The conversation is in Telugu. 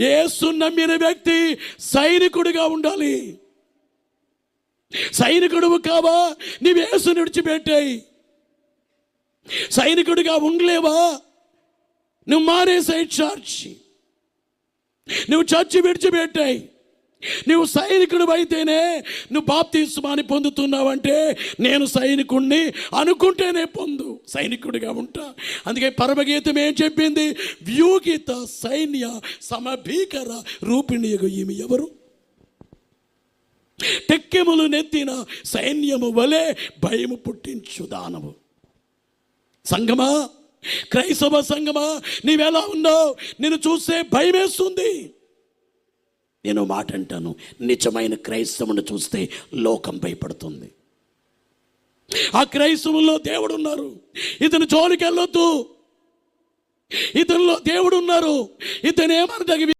యేసు నమ్మిన వ్యక్తి సైనికుడిగా ఉండాలి. సైనికుడు కావా? నీవు యేసుని విడిచిపెట్టాయి. సైనికుడిగా ఉండలేవా? నువ్వు మారేసాయి చర్చి నువ్వు చర్చి విడిచిపెట్టాయి. నువ్వు సైనికుడు అయితేనే నువ్వు బాప్తిస్మాని పొందుతున్నావంటే నేను సైనికుణ్ణి అనుకుంటేనే పొందు. సైనికుడిగా ఉంటా. అందుకే పరమగీతం ఏం చెప్పింది? వ్యూగిత సైన్య సమభీకర రూపిణి ఈమె ఎవరు? టెక్కెములు నెత్తిన సైన్యము వలె భయము పుట్టించు దానము సంగమా? క్రైస్తవ సంగమా? నీవెలా ఉన్నావు? నేను చూస్తే భయమేస్తుంది. నేను మాట అంటాను నిజమైన క్రైస్తవుని చూస్తే లోకం భయపడుతుంది. ఆ క్రైస్తవుల్లో దేవుడు ఉన్నారు ఇతను జోలికి వెళ్ళొద్దు ఇతనిలో దేవుడు ఉన్నారు ఇతను ఏమన్నా